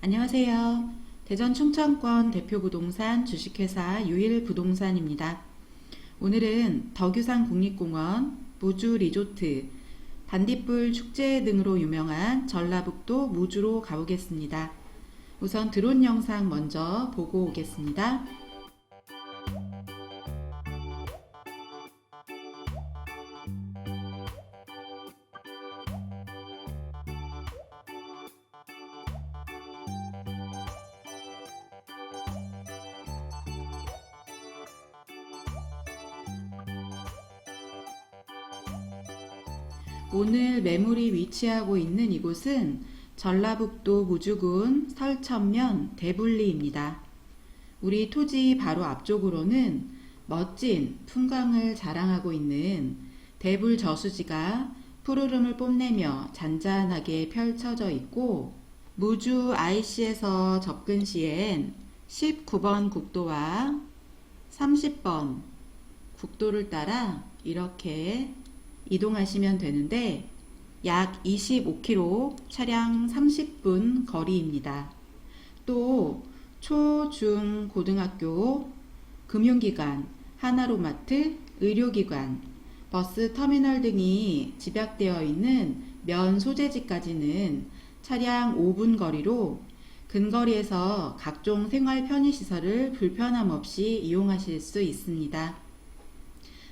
안녕하세요. 대전 충청권 대표 부동산 주식회사 유일 부동산입니다. 오늘은 덕유산 국립공원, 무주 리조트, 반딧불 축제 등으로 유명한 전라북도 무주로 가보겠습니다. 우선 드론 영상 먼저 보고 오겠습니다. 오늘 매물이 위치하고 있는 이곳은 전라북도 무주군 설천면 대불리입니다. 우리 토지 바로 앞쪽으로는 멋진 풍광을 자랑하고 있는 대불 저수지가 푸르름을 뽐내며 잔잔하게 펼쳐져 있고 무주 IC에서 접근 시엔 19번 국도와 30번 국도를 따라 이렇게 이동하시면 되는데 약 25km 차량 30분 거리입니다. 또 초, 중, 고등학교, 금융기관, 하나로마트, 의료기관, 버스 터미널 등이 집약되어 있는 면 소재지까지는 차량 5분 거리로 근거리에서 각종 생활 편의시설을 불편함 없이 이용하실 수 있습니다.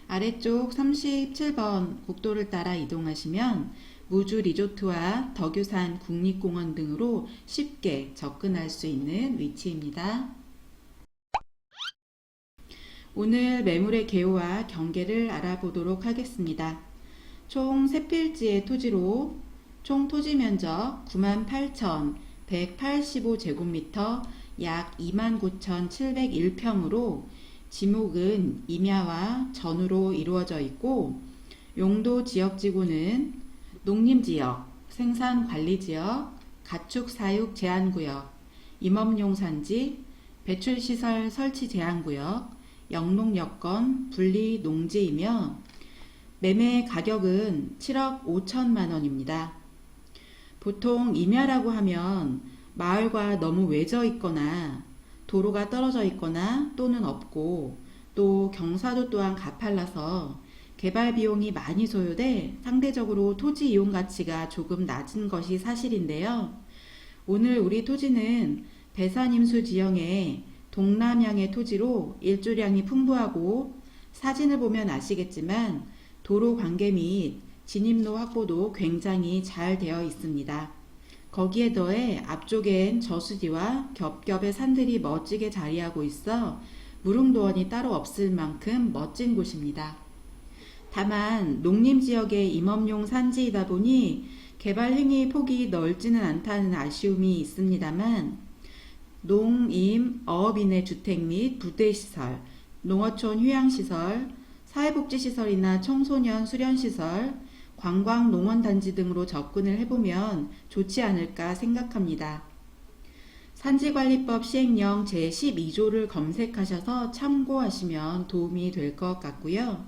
아래쪽 37번 국도를 따라 이동하시면 무주 리조트와 덕유산 국립공원 등으로 쉽게 접근할 수 있는 위치입니다. 오늘 매물의 개요와 경계를 알아보도록 하겠습니다. 총 3필지의 토지로 총 토지 면적 98,185제곱미터 약 29,701평으로 지목은 임야와 전으로 이루어져 있고 용도 지역지구는 농림지역, 생산관리지역, 가축사육 제한구역, 임업용산지, 배출시설 설치 제한구역, 영농여건 분리 농지이며 매매 가격은 7억 5천만 원입니다. 보통 임야라고 하면 마을과 너무 외져 있거나 도로가 떨어져 있거나 또는 없고 또 경사도 또한 가팔라서 개발 비용이 많이 소요돼 상대적으로 토지 이용 가치가 조금 낮은 것이 사실인데요. 오늘 우리 토지는 배산임수 지형의 동남향의 토지로 일조량이 풍부하고 사진을 보면 아시겠지만 도로 관계 및 진입로 확보도 굉장히 잘 되어 있습니다. 거기에 더해 앞쪽엔 저수지와 겹겹의 산들이 멋지게 자리하고 있어 무릉도원이 따로 없을 만큼 멋진 곳입니다. 다만 농림 지역의 임업용 산지이다 보니 개발 행위 폭이 넓지는 않다는 아쉬움이 있습니다만 농임 어업인의 주택 및 부대시설, 농어촌 휴양시설, 사회복지시설이나 청소년 수련시설, 관광 농원단지 등으로 접근을 해보면 좋지 않을까 생각합니다. 산지관리법 시행령 제12조를 검색하셔서 참고하시면 도움이 될 것 같고요.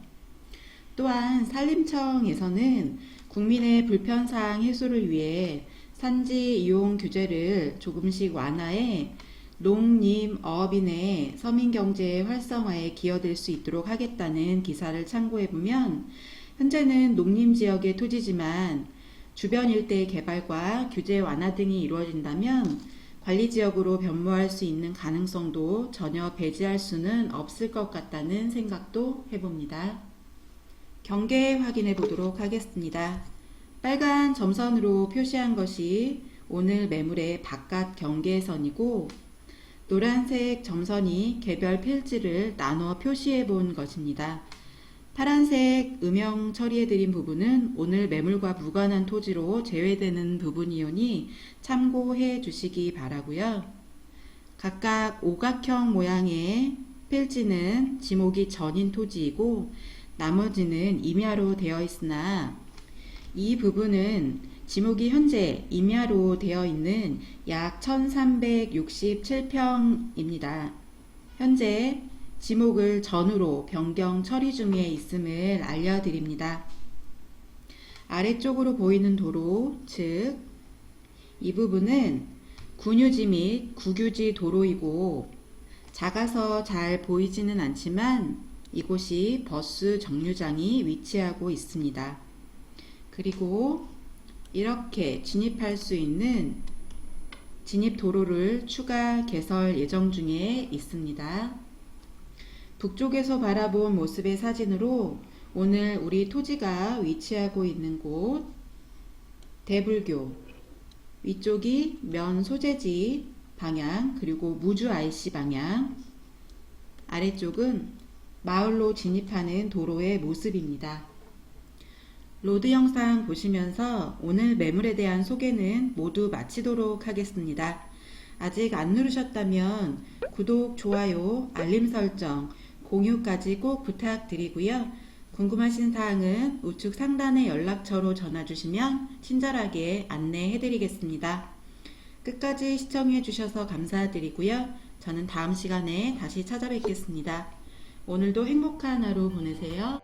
또한 산림청에서는 국민의 불편사항 해소를 위해 산지 이용 규제를 조금씩 완화해 농림 어업인의 서민 경제 활성화에 기여될 수 있도록 하겠다는 기사를 참고해 보면 현재는 농림 지역의 토지지만 주변 일대의 개발과 규제 완화 등이 이루어진다면 관리 지역으로 변모할 수 있는 가능성도 전혀 배제할 수는 없을 것 같다는 생각도 해봅니다. 경계 확인해 보도록 하겠습니다. 빨간 점선으로 표시한 것이 오늘 매물의 바깥 경계선이고 노란색 점선이 개별 필지를 나눠 표시해 본 것입니다. 파란색 음영 처리해드린 부분은 오늘 매물과 무관한 토지로 제외되는 부분이오니 참고해 주시기 바라고요. 각각 오각형 모양의 필지는 지목이 전인 토지이고 나머지는 임야로 되어 있으나 이 부분은 지목이 현재 임야로 되어 있는 약 1367평입니다. 현재 지목을 전으로 변경 처리 중에 있음을 알려드립니다. 아래쪽으로 보이는 도로, 즉, 이 부분은 군유지 및 국유지 도로이고 작아서 잘 보이지는 않지만 이곳이 버스 정류장이 위치하고 있습니다. 그리고 이렇게 진입할 수 있는 진입 도로를 추가 개설 예정 중에 있습니다. 북쪽에서 바라본 모습의 사진으로 오늘 우리 토지가 위치하고 있는 곳 대불교 위쪽이 면 소재지 방향 그리고 무주 IC 방향 아래쪽은 마을로 진입하는 도로의 모습입니다. 로드 영상 보시면서 오늘 매물에 대한 소개는 모두 마치도록 하겠습니다. 아직 안 누르셨다면 구독, 좋아요, 알림 설정, 공유까지 꼭 부탁드리고요. 궁금하신 사항은 우측 상단의 연락처로 전화 주시면 친절하게 안내해 드리겠습니다. 끝까지 시청해 주셔서 감사드리고요. 저는 다음 시간에 다시 찾아뵙겠습니다. 오늘도 행복한 하루 보내세요.